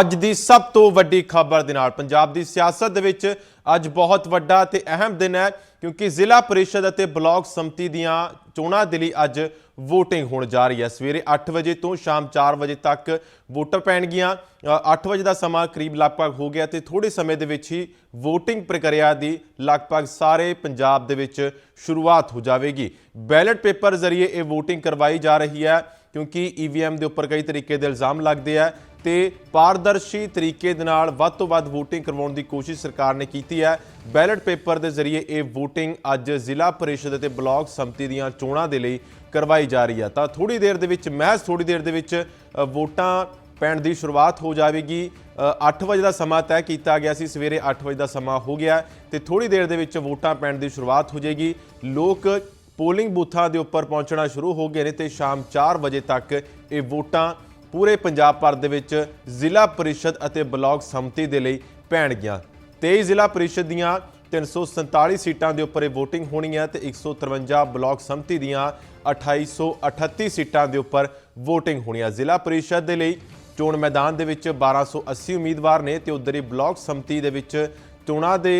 ਅੱਜ ਦੀ ਸਭ ਤੋਂ ਵੱਡੀ ਖਬਰ ਦੇ ਨਾਲ ਪੰਜਾਬ ਦੀ ਸਿਆਸਤ ਦੇ ਵਿੱਚ ਅੱਜ ਬਹੁਤ ਵੱਡਾ ਤੇ ਅਹਿਮ ਦਿਨ ਹੈ ਕਿਉਂਕਿ ਜ਼ਿਲ੍ਹਾ ਪਰਿਸ਼ਦ ਅਤੇ ਬਲਾਕ ਸੰਮਤੀ ਦੀਆਂ ਚੋਣਾਂ ਦੇ ਲਈ ਅੱਜ VOTING ਹੋਣ ਜਾ ਰਹੀ ਹੈ। ਸਵੇਰੇ 8 ਵਜੇ ਤੋਂ ਸ਼ਾਮ 4 ਵਜੇ ਤੱਕ ਵੋਟਰ ਪੈਣਗੀਆਂ। ਅ, 8 ਵਜੇ ਦਾ ਸਮਾਂ ਕਰੀਬ ਲਗਭਗ ਹੋ ਗਿਆ ਤੇ ਥੋੜੇ ਸਮੇਂ ਦੇ ਵਿੱਚ ਹੀ VOTING ਪ੍ਰਕਿਰਿਆ ਦੀ ਲਗਭਗ ਸਾਰੇ ਪੰਜਾਬ ਦੇ ਵਿੱਚ ਸ਼ੁਰੂਆਤ ਹੋ ਜਾਵੇਗੀ। ਬੈਲਟ ਪੇਪਰ ਜ਼ਰੀਏ ਇਹ VOTING ਕਰਵਾਈ ਜਾ ਰਹੀ ਹੈ ਕਿਉਂਕਿ EVM ਦੇ ਉੱਪਰ ਕਈ ਤਰੀਕੇ ਦੇ ਇਲਜ਼ਾਮ ਲੱਗਦੇ ਆ। ਤੇ ਪਾਰਦਰਸ਼ੀ ਤਰੀਕੇ ਦੇ ਨਾਲ ਵੱਧ ਤੋਂ ਵੱਧ VOTING ਕਰਵਾਉਣ ਦੀ ਕੋਸ਼ਿਸ਼ ਸਰਕਾਰ ਨੇ ਕੀਤੀ ਹੈ। ਬੈਲਟ ਪੇਪਰ ਦੇ ਜ਼ਰੀਏ ਇਹ VOTING ਅੱਜ ਜ਼ਿਲ੍ਹਾ ਪਰਿਸ਼ਦ ਅਤੇ ਬਲਾਕ ਸੰਮਤੀ ਦੀਆਂ ਚੋਣਾਂ ਦੇ ਲਈ ਕਰਵਾਈ ਜਾ ਰਹੀ ਹੈ। ਤਾਂ ਥੋੜੀ ਦੇਰ ਦੇ ਵਿੱਚ ਮਹਿਜ਼ ਥੋੜੀ ਦੇਰ ਦੇ ਵਿੱਚ ਵੋਟਾਂ ਪੈਣ ਦੀ ਸ਼ੁਰੂਆਤ ਹੋ ਜਾਵੇਗੀ। ਅ, 8 ਵਜੇ ਦਾ ਸਮਾਂ ਤੈਅ ਕੀਤਾ ਗਿਆ ਸੀ ਸਵੇਰੇ 8 ਵਜੇ ਦਾ ਸਮਾਂ ਹੋ ਗਿਆ ਹੈ ਤੇ ਥੋੜੀ ਦੇਰ ਦੇ ਵਿੱਚ ਵੋਟਾਂ ਪੈਣ ਦੀ ਸ਼ੁਰੂਆਤ ਹੋ ਜਾਏਗੀ। ਲੋਕ ਪੋਲਿੰਗ ਬੂਥਾਂ ਦੇ ਉੱਪਰ ਪਹੁੰਚਣਾ ਸ਼ੁਰੂ ਹੋ ਗਏ ਨੇ ਤੇ ਸ਼ਾਮ 4 ਵਜੇ ਤੱਕ ਇਹ ਵੋਟਾਂ ਪੂਰੇ ਪੰਜਾਬ ਭਰ ਦੇ ਵਿੱਚ ਜ਼ਿਲ੍ਹਾ ਪਰਿਸ਼ਦ ਅਤੇ ਬਲਾਕ ਸੰਮਤੀ ਦੇ ਲਈ ਪੈਣਗੀਆਂ 23 ਜ਼ਿਲ੍ਹਾ ਪਰਿਸ਼ਦ ਦੀਆਂ 347 ਸੀਟਾਂ ਦੇ ਉੱਪਰ ਇਹ VOTING ਹੋਣੀ ਹੈ ਤੇ 153 ਬਲਾਕ ਸੰਮਤੀ ਦੀਆਂ 2838 ਸੀਟਾਂ ਦੇ ਉੱਪਰ VOTING ਹੋਣੀ ਹੈ ਜ਼ਿਲ੍ਹਾ ਪਰਿਸ਼ਦ ਦੇ ਲਈ ਚੋਣ ਮੈਦਾਨ ਦੇ ਵਿੱਚ 1280 ਉਮੀਦਵਾਰ ਨੇ ਤੇ ਉਧਰ ਹੀ ਬਲਾਕ ਸੰਮਤੀ ਦੇ ਵਿੱਚ ਚੋਣਾਂ ਦੇ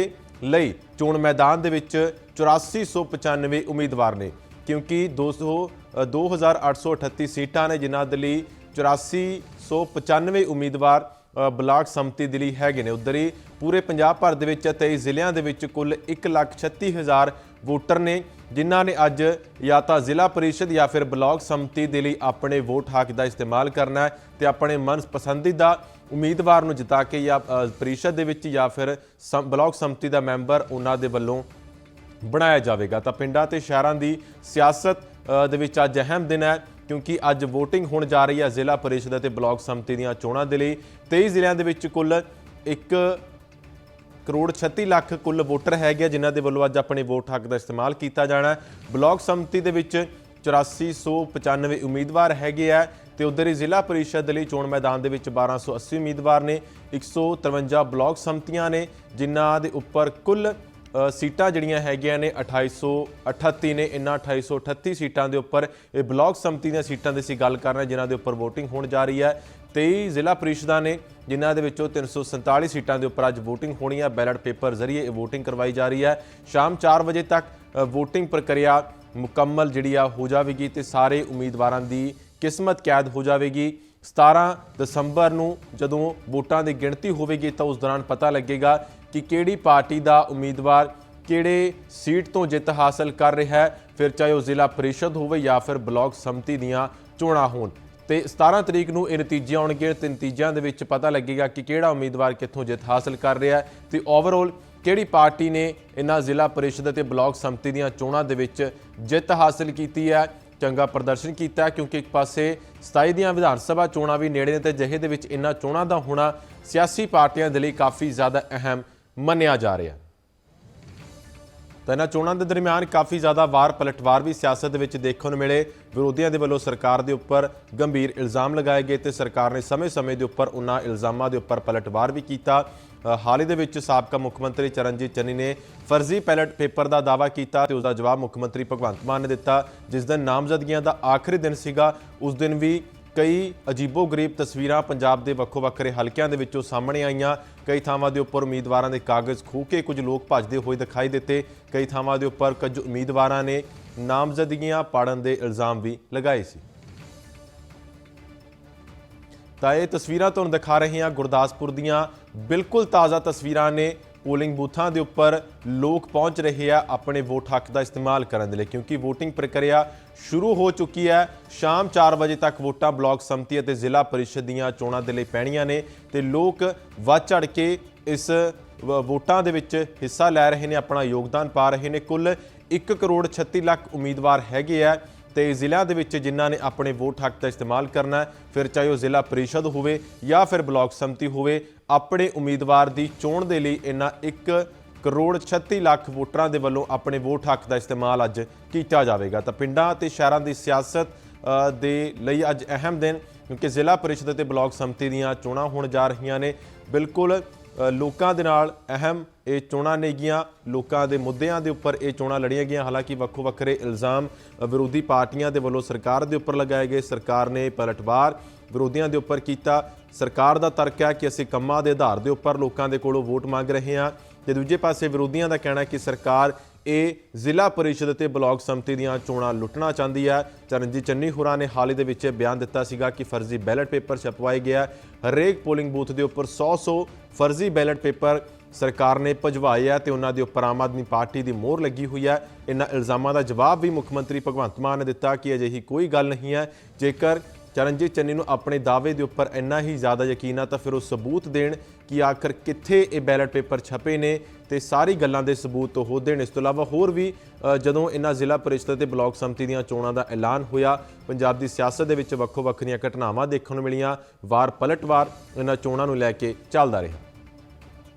ਲਈ ਚੋਣ ਮੈਦਾਨ ਦੇ ਵਿੱਚ 8495 ਉਮੀਦਵਾਰ ਨੇ ਕਿਉਂਕਿ 200 ਅ, 2838 ਸੀਟਾਂ ਨੇ ਜਿਨ੍ਹਾਂ ਦੇ ਲਈ 8495 ਉਮੀਦਵਾਰ ਬਲਾਕ ਸੰਮਤੀ ਦੇ ਲਈ ਹੈਗੇ ਨੇ। ਉਧਰ ਹੀ ਪੂਰੇ ਪੰਜਾਬ ਭਰ ਦੇ ਵਿੱਚ 23 ਜ਼ਿਲ੍ਹਿਆਂ ਦੇ ਵਿੱਚ ਕੁੱਲ 136000 ਵੋਟਰ ਨੇ, ਜਿਨ੍ਹਾਂ ਨੇ ਅੱਜ ਜਾਂ ਤਾਂ ਜ਼ਿਲ੍ਹਾ ਪਰਿਸ਼ਦ ਜਾਂ ਫਿਰ ਬਲਾਕ ਸੰਮਤੀ ਦੇ ਲਈ ਆਪਣੇ ਵੋਟ ਹੱਕ ਦਾ ਇਸਤੇਮਾਲ ਕਰਨਾ ਹੈ ਤੇ ਆਪਣੇ ਮਨਪਸੰਦੀਦਾ ਉਮੀਦਵਾਰ ਨੂੰ ਜਿਤਾ ਕੇ ਜਾਂ ਪਰਿਸ਼ਦ ਦੇ ਵਿੱਚ ਜਾਂ ਫਿਰ ਸਮ- ਬਲਾਕ ਸੰਮਤੀ ਦਾ ਮੈਂਬਰ ਉਹਨਾਂ ਦੇ ਵੱਲੋਂ ਬਣਾਇਆ ਜਾਵੇਗਾ। ਤਾਂ ਪਿੰਡਾਂ ਤੇ ਸ਼ਹਿਰਾਂ ਦੀ ਸਿਆਸਤ ਦੇ ਵਿੱਚ ਅੱਜ ਅਹਿਮ ਦਿਨ ਹੈ। ਕਿਉਂਕਿ ਅੱਜ VOTING ਹੋਣ ਜਾ ਰਹੀ ਹੈ ਜ਼ਿਲ੍ਹਾ ਪਰਿਸ਼ਦ ਅਤੇ ਬਲਾਕ ਸੰਮਤੀ ਦੀਆਂ ਚੋਣਾਂ ਦੇ ਲਈ। 23 ਜ਼ਿਲ੍ਹਿਆਂ ਦੇ ਵਿੱਚ ਕੁੱਲ 1 ਕਰੋੜ 36 ਲੱਖ ਕੁੱਲ ਵੋਟਰ ਹੈਗੇ ਆ, ਜਿਨ੍ਹਾਂ ਦੇ ਵੱਲੋਂ ਅੱਜ ਆਪਣੇ ਵੋਟ ਹੱਕ ਦਾ ਇਸਤੇਮਾਲ ਕੀਤਾ ਜਾਣਾ ਹੈ। ਬਲਾਕ ਸੰਮਤੀ ਦੇ ਵਿੱਚ 8495 ਉਮੀਦਵਾਰ ਹੈਗੇ ਆ ਤੇ ਉਧਰ ਹੀ ਜ਼ਿਲ੍ਹਾ ਪਰਿਸ਼ਦ ਦੇ ਲਈ ਚੋਣ ਮੈਦਾਨ ਦੇ ਵਿੱਚ 1280 ਉਮੀਦਵਾਰ ਨੇ 153 ਬਲਾਕ ਸਮਤੀਆਂ ਨੇ ਜਿਨ੍ਹਾਂ ਦੇ ਉੱਪਰ ਕੁੱਲ ਸੀਟਾਂ ਜਿਹੜੀਆਂ ਹੈਗੀਆਂ ਨੇ 2838 ਨੇ ਇਨ੍ਹਾਂ 2838 ਸੀਟਾਂ ਦੇ ਉੱਪਰ ਇਹ ਬਲਾਕ ਸਮਿਤੀ ਦੀਆਂ ਸੀਟਾਂ ਦੀ ਅਸੀਂ ਗੱਲ ਕਰ ਰਹੇ ਜਿਨ੍ਹਾਂ ਦੇ ਉੱਪਰ VOTING ਹੋਣ ਜਾ ਰਹੀ ਹੈ। 23 ਜ਼ਿਲ੍ਹਾ ਪਰਿਸ਼ਦਾਂ ਨੇ ਜਿਨ੍ਹਾਂ ਦੇ ਵਿੱਚੋਂ 347 ਸੀਟਾਂ ਦੇ ਉੱਪਰ ਅੱਜ VOTING ਹੋਣੀ ਹੈ। ਬੈਲਟ ਪੇਪਰ ਜ਼ਰੀਏ ਇਹ VOTING ਕਰਵਾਈ ਜਾ ਰਹੀ ਹੈ। ਸ਼ਾਮ 4 ਵਜੇ ਤੱਕ ਅ, VOTING ਪ੍ਰਕਿਰਿਆ ਮੁਕੰਮਲ ਜਿਹੜੀ ਆ ਹੋ ਜਾਵੇਗੀ ਤੇ ਸਾਰੇ ਉਮੀਦਵਾਰਾਂ ਦੀ ਕਿਸਮਤ ਕੈਦ ਹੋ ਜਾਵੇਗੀ। 17 ਦਸੰਬਰ ਨੂੰ ਜਦੋਂ ਵੋਟਾਂ ਦੀ ਗਿਣਤੀ ਹੋਵੇਗੀ ਤਾਂ ਉਸ ਦੌਰਾਨ ਪਤਾ ਲੱਗੇਗਾ ਕਿ ਕਿਹੜੀ ਪਾਰਟੀ ਦਾ ਉਮੀਦਵਾਰ ਕਿਹੜੇ ਸੀਟ ਤੋਂ ਜਿੱਤ ਹਾਸਲ ਕਰ ਰਿਹਾ ਹੈ, ਫਿਰ ਚਾਹੇ ਉਹ ਜ਼ਿਲ੍ਹਾ ਪਰਿਸ਼ਦ ਹੋਵੇ ਜਾਂ ਫਿਰ ਬਲਾਕ ਸੰਮਤੀ ਦੀਆਂ ਚੋਣਾਂ ਹੋਣ। ਤੇ 17 ਤਰੀਕ ਨੂੰ ਇਹ ਨਤੀਜੇ ਆਉਣਗੇ ਤੇ ਨਤੀਜਿਆਂ ਦੇ ਵਿੱਚ ਪਤਾ ਲੱਗੇਗਾ ਕਿ ਕਿਹੜਾ ਉਮੀਦਵਾਰ ਕਿੱਥੋਂ ਜਿੱਤ ਹਾਸਲ ਕਰ ਰਿਹਾ ਹੈ ਤੇ ਓਵਰਆਲ ਕਿਹੜੀ ਪਾਰਟੀ ਨੇ ਇਹਨਾਂ ਜ਼ਿਲ੍ਹਾ ਪਰਿਸ਼ਦ ਅਤੇ ਬਲਾਕ ਸੰਮਤੀ ਦੀਆਂ ਚੋਣਾਂ ਦੇ ਵਿੱਚ ਜਿੱਤ ਹਾਸਲ ਕੀਤੀ ਹੈ। ਚੰਗਾ ਪ੍ਰਦਰਸ਼ਨ ਕੀਤਾ ਕਿਉਂਕਿ ਇੱਕ ਪਾਸੇ 27 ਦੀਆਂ ਵਿਧਾਨ ਸਭਾ ਚੋਣਾਂ ਵੀ ਨੇੜੇ ਨੇ ਤੇ ਜਿਹੇ ਦੇ ਵਿੱਚ ਇਹਨਾਂ ਚੋਣਾਂ ਦਾ ਹੋਣਾ ਸਿਆਸੀ ਪਾਰਟੀਆਂ ਦੇ ਲਈ ਕਾਫੀ ਜ਼ਿਆਦਾ ਅਹਿਮ ਮੰਨਿਆ ਜਾ ਰਿਹਾ। ਤਾਂ ਇਹਨਾਂ ਚੋਣਾਂ ਦੇ ਦਰਮਿਆਨ ਕਾਫੀ ਜ਼ਿਆਦਾ ਵਾਰ ਪਲਟਵਾਰ ਵੀ ਸਿਆਸਤ ਦੇ ਵਿੱਚ ਦੇਖਣ ਨੂੰ ਮਿਲੇ। ਵਿਰੋਧੀਆਂ ਦੇ ਵੱਲੋਂ ਸਰਕਾਰ ਦੇ ਉੱਪਰ ਗੰਭੀਰ ਇਲਜ਼ਾਮ ਲਗਾਏ ਗਏ ਤੇ ਸਰਕਾਰ ਨੇ ਸਮੇਂ-ਸਮੇਂ ਦੇ ਉੱਪਰ ਉਹਨਾਂ ਇਲਜ਼ਾਮਾਂ ਦੇ ਉੱਪਰ ਪਲਟਵਾਰ ਵੀ ਕੀਤਾ। ਅ, ਹਾਲ ਹੀ ਦੇ ਵਿੱਚ ਸਾਬਕਾ ਮੁੱਖ ਮੰਤਰੀ ਚਰਨਜੀਤ ਚੰਨੀ ਨੇ ਫਰਜ਼ੀ ਪੈਲਟ ਪੇਪਰ ਦਾ ਦਾਅਵਾ ਕੀਤਾ ਤੇ ਉਸ ਦਾ ਜਵਾਬ ਮੁੱਖ ਮੰਤਰੀ ਭਗਵੰਤ ਮਾਨ ਨੇ ਦਿੱਤਾ ਜਿਸ ਦਿਨ ਨਾਮਜ਼ਦਗੀਆਂ ਦਾ ਆਖਰੀ ਦਿਨ ਸੀਗਾ ਉਸ ਦਿਨ ਵੀ ਕਈ ਅਜੀਬੋ-ਗਰੀਬ ਤਸਵੀਰਾਂ ਪੰਜਾਬ ਦੇ ਵੱਖੋ ਵੱਖਰੇ ਹਲਕਿਆਂ ਦੇ ਵਿੱਚੋਂ ਸਾਹਮਣੇ ਆਈਆਂ। ਕਈ ਥਾਵਾਂ ਦੇ ਉੱਪਰ ਉਮੀਦਵਾਰਾਂ ਦੇ ਕਾਗਜ਼ ਖੂਹ ਕੇ ਕੁਝ ਲੋਕ ਭੱਜਦੇ ਹੋਏ ਦਿਖਾਈ ਦਿੱਤੇ। ਕਈ ਥਾਵਾਂ ਦੇ ਉੱਪਰ ਕੁਝ ਉਮੀਦਵਾਰਾਂ ਨੇ ਨਾਮਜ਼ਦਗੀਆਂ ਪਾੜਨ ਦੇ ਇਲਜ਼ਾਮ ਵੀ ਲਗਾਏ ਸੀ। ਤਾਂ ਇਹ ਤਸਵੀਰਾਂ ਤੁਹਾਨੂੰ ਦਿਖਾ ਰਹੇ ਹਾਂ। ਗੁਰਦਾਸਪੁਰ ਦੀਆਂ ਬਿਲਕੁਲ ਤਾਜ਼ਾ ਤਸਵੀਰਾਂ ਨੇ ਪੋਲਿੰਗ ਬੂਥਾਂ ਦੇ ਉੱਪਰ ਲੋਕ ਪਹੁੰਚ ਰਹੇ ਆ ਆਪਣੇ ਵੋਟ ਹੱਕ ਦਾ ਇਸਤੇਮਾਲ ਕਰਨ ਦੇ ਲਈ, ਕਿਉਂਕਿ VOTING ਪ੍ਰਕਿਰਿਆ ਸ਼ੁਰੂ ਹੋ ਚੁੱਕੀ ਹੈ। ਸ਼ਾਮ 4 ਵਜੇ ਤੱਕ ਵੋਟਾਂ ਬਲਾਕ ਸੰਮਤੀ ਅਤੇ ਜ਼ਿਲ੍ਹਾ ਪਰਿਸ਼ਦ ਦੀਆਂ ਚੋਣਾਂ ਦੇ ਲਈ ਪੈਣੀਆਂ ਨੇ ਤੇ ਲੋਕ ਵੱਧ ਚੜ ਕੇ ਇਸ ਵੋਟਾਂ ਦੇ ਵਿੱਚ ਹਿੱਸਾ ਲੈ ਰਹੇ ਨੇ, ਆਪਣਾ ਯੋਗਦਾਨ ਪਾ ਰਹੇ ਨੇ। ਕੁੱਲ 1 ਕਰੋੜ 36 ਲੱਖ ਉਮੀਦਵਾਰ ਹੈਗੇ ਆ ਤੇ ਜ਼ਿਲ੍ਹਿਆਂ ਦੇ ਵਿੱਚ ਜਿਨ੍ਹਾਂ ਨੇ ਆਪਣੇ ਵੋਟ ਹੱਕ ਦਾ ਇਸਤੇਮਾਲ ਕਰਨਾ ਫਿਰ ਚਾਹੇ ਉਹ ਜ਼ਿਲ੍ਹਾ ਪਰਿਸ਼ਦ ਹੋਵੇ ਜਾਂ ਫਿਰ ਬਲਾਕ ਸੰਮਤੀ ਹੋਵੇ ਆਪਣੇ ਉਮੀਦਵਾਰ ਦੀ ਚੋਣ ਦੇ ਲਈ ਇਹਨਾਂ 1 ਕਰੋੜ 36 ਲੱਖ ਵੋਟਰਾਂ ਦੇ ਵੱਲੋਂ ਆਪਣੇ ਵੋਟ ਹੱਕ ਦਾ ਇਸਤੇਮਾਲ ਅੱਜ ਕੀਤਾ ਜਾਵੇਗਾ। ਤਾਂ ਪਿੰਡਾਂ ਅਤੇ ਸ਼ਹਿਰਾਂ ਦੀ ਸਿਆਸਤ ਦੇ ਲਈ ਅੱਜ ਅਹਿਮ ਦਿਨ, ਕਿਉਂਕਿ ਜ਼ਿਲ੍ਹਾ ਪਰਿਸ਼ਦ ਅਤੇ ਬਲਾਕ ਸੰਮਤੀ ਦੀਆਂ ਚੋਣਾਂ ਹੋਣ ਜਾ ਰਹੀਆਂ ਨੇ। ਬਿਲਕੁਲ ਲੋਕਾਂ ਦੇ ਨਾਲ ਅਹਿਮ ਇਹ ਚੋਣਾਂ ਨੇਗੀਆਂ ਲੋਕਾਂ ਦੇ ਮੁੱਦਿਆਂ ਦੇ ਉੱਪਰ ਇਹ ਚੋਣਾਂ ਲੜੀਆਂ ਗਈਆਂ। ਹਾਲਾਂਕਿ ਵੱਖੋ ਵੱਖਰੇ ਇਲਜ਼ਾਮ ਵਿਰੋਧੀ ਪਾਰਟੀਆਂ ਦੇ ਵੱਲੋਂ ਸਰਕਾਰ ਦੇ ਉੱਪਰ ਲਗਾਏ ਗਏ। ਸਰਕਾਰ ਨੇ ਪਲਟਵਾਰ ਵਿਰੋਧੀਆਂ ਦੇ ਉੱਪਰ ਕੀਤਾ। ਸਰਕਾਰ ਦਾ ਤਰਕ ਹੈ ਕਿ ਅਸੀਂ ਕੰਮਾਂ ਦੇ ਆਧਾਰ ਦੇ ਉੱਪਰ ਲੋਕਾਂ ਦੇ ਕੋਲੋਂ ਵੋਟ ਮੰਗ ਰਹੇ ਹਾਂ। ਤੇ ਦੂਜੇ ਪਾਸੇ ਵਿਰੋਧੀਆਂ ਦਾ ਕਹਿਣਾ ਹੈ ਕਿ ਸਰਕਾਰ ਇਹ ਜ਼ਿਲ੍ਹਾ ਪਰਿਸ਼ਦ ਅਤੇ ਬਲਾਕ ਸੰਮਤੀ ਦੀਆਂ ਚੋਣਾਂ ਲੁੱਟਣਾ ਚਾਹੁੰਦੀ ਹੈ। ਚਰਨਜੀਤ ਚੰਨੀ ਹੋਰਾਂ ਨੇ ਹਾਲ ਹੀ ਦੇ ਵਿੱਚ ਬਿਆਨ ਦਿੱਤਾ ਸੀਗਾ ਕਿ ਫਰਜ਼ੀ ਬੈਲਟ ਪੇਪਰ ਛਪਵਾਏ ਗਿਆ ਹਰੇਕ ਪੋਲਿੰਗ ਬੂਥ ਦੇ ਉੱਪਰ 100-100 ਫਰਜ਼ੀ ਬੈਲਟ ਪੇਪਰ ਸਰਕਾਰ ਨੇ ਭਜਵਾਏ ਆ ਤੇ ਉਹਨਾਂ ਦੇ ਉੱਪਰ ਆਮ ਆਦਮੀ ਪਾਰਟੀ ਦੀ ਮੋਹਰ ਲੱਗੀ ਹੋਈ ਹੈ। ਇਹਨਾਂ ਇਲਜ਼ਾਮਾਂ ਦਾ ਜਵਾਬ ਵੀ ਮੁੱਖ ਮੰਤਰੀ ਭਗਵੰਤ ਮਾਨ ਨੇ ਦਿੱਤਾ ਕਿ ਅਜਿਹੀ ਕੋਈ ਗੱਲ ਨਹੀਂ ਹੈ। ਜੇਕਰ ਚਰਨਜੀਤ ਚੰਨੀ ਨੂੰ ਆਪਣੇ ਦਾਅਵੇ ਦੇ ਉੱਪਰ ਇੰਨਾ ਹੀ ਜ਼ਿਆਦਾ ਯਕੀਨ ਆ ਤਾਂ ਫਿਰ ਉਹ ਸਬੂਤ ਦੇਣ ਕਿ ਆਖਰ ਕਿੱਥੇ ਇਹ ਬੈਲਟ ਪੇਪਰ ਛਪੇ ਨੇ ਤੇ ਸਾਰੀ ਗੱਲਾਂ ਦੇ ਸਬੂਤ ਉਹ ਦੇਣ। ਇਸ ਤੋਂ ਇਲਾਵਾ ਹੋਰ ਵੀ ਜਦੋਂ ਇਹਨਾਂ ਜ਼ਿਲ੍ਹਾ ਪਰਿਸ਼ਦ ਤੇ ਬਲਾਕ ਸੰਮਤੀ ਦੀਆਂ ਚੋਣਾਂ ਦਾ ਐਲਾਨ ਹੋਇਆ, ਪੰਜਾਬ ਦੀ ਸਿਆਸਤ ਦੇ ਵਿੱਚ ਵੱਖੋ ਵੱਖਰੀਆਂ ਘਟਨਾਵਾਂ ਦੇਖਣ ਨੂੰ ਮਿਲੀਆਂ। ਵਾਰ ਪਲਟਵਾਰ ਇਹਨਾਂ ਚੋਣਾਂ ਨੂੰ ਲੈ ਕੇ ਚੱਲਦਾ ਰਿਹਾ।